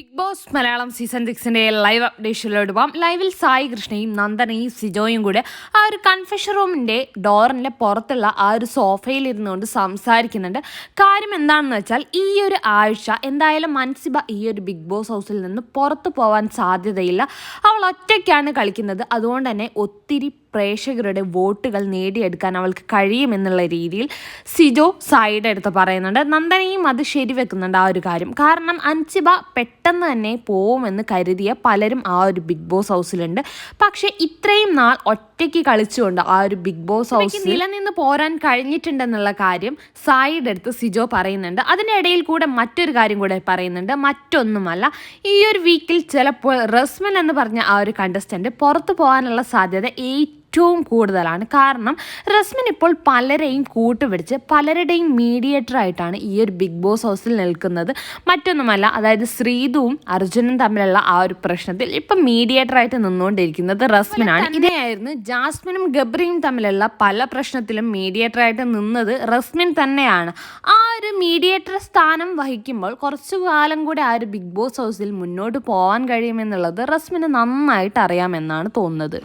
Big boss Malayalam season സിക്സിന്റെ live അപ്ഡേഷനിലോട്ട് പോകാം ലൈവിൽ സായി കൃഷ്ണയും നന്ദനയും സിജോയും കൂടെ ആ ഒരു കൺഫെഷൻ റൂമിന്റെ ഡോറിന്റെ പുറത്തുള്ള ആ ഒരു സോഫയിൽ ഇരുന്നുകൊണ്ട് സംസാരിക്കുന്നുണ്ട്. കാര്യം എന്താണെന്ന് വെച്ചാൽ ഈ ഒരു ആഴ്ച എന്തായാലും മൻസിബ ഈ ഒരു ബിഗ് ബോസ് ഹൗസിൽ നിന്ന് പുറത്തു പോകാൻ സാധ്യതയില്ല. അവൾ ഒറ്റയ്ക്കാണ് കളിക്കുന്നത്. അതുകൊണ്ട് തന്നെ ഒത്തിരി പ്രേക്ഷകരുടെ വോട്ടുകൾ നേടിയെടുക്കാൻ അവൾക്ക് കഴിയുമെന്നുള്ള രീതിയിൽ സിജോ സൈഡ് എടുത്ത് പറയുന്നുണ്ട്. നന്ദനയും അത് ശരിവെക്കുന്നുണ്ട് ആ ഒരു കാര്യം. കാരണം അൻസിബ പെട്ടെന്ന് തന്നെ പോവുമെന്ന് കരുതിയ പലരും ആ ഒരു ബിഗ് ബോസ് ഹൗസിലുണ്ട്. പക്ഷേ ഇത്രയും നാൾ ഒറ്റയ്ക്ക് കളിച്ചുകൊണ്ട് ആ ഒരു ബിഗ് ബോസ് ഹൗസിൽ നിലനിന്ന് പോരാൻ കഴിഞ്ഞിട്ടുണ്ടെന്നുള്ള കാര്യം സൈഡ് എടുത്ത് സിജോ പറയുന്നുണ്ട്. അതിനിടയിൽ കൂടെ മറ്റൊരു കാര്യം കൂടെ പറയുന്നുണ്ട്. മറ്റൊന്നുമല്ല ഈ ഒരു വീക്കിൽ ചിലപ്പോൾ റസ്മൻ എന്ന് പറഞ്ഞ ആ ഒരു കണ്ടസ്റ്റന്റ് പുറത്തു പോകാനുള്ള സാധ്യത ഏറ്റവും കൂടുതലാണ്. കാരണം റസ്മിൻ ഇപ്പോൾ പലരെയും കൂട്ടുപിടിച്ച് പലരുടെയും മീഡിയേറ്റർ ആയിട്ടാണ് ഈ ഒരു ബിഗ് ബോസ് ഹൗസിൽ നിൽക്കുന്നത്. മറ്റൊന്നുമല്ല അതായത് ശ്രീതുവും അർജുനും തമ്മിലുള്ള ആ ഒരു പ്രശ്നത്തിൽ ഇപ്പം മീഡിയേറ്റർ ആയിട്ട് നിന്നുകൊണ്ടിരിക്കുന്നത് റസ്മിനാണ്. ഇതേയായിരുന്നു ജാസ്മിനും ഗബ്രിയും തമ്മിലുള്ള പല പ്രശ്നത്തിലും മീഡിയേറ്റർ ആയിട്ട് നിന്നത് റസ്മിൻ തന്നെയാണ്. ആ ഒരു മീഡിയേറ്റർ സ്ഥാനം വഹിക്കുമ്പോൾ കുറച്ചു കാലം കൂടി ആ ഒരു ബിഗ് ബോസ് ഹൗസിൽ മുന്നോട്ട് പോകാൻ കഴിയുമെന്നുള്ളത് റസ്മിന് നന്നായിട്ട് അറിയാമെന്നാണ് തോന്നുന്നത്.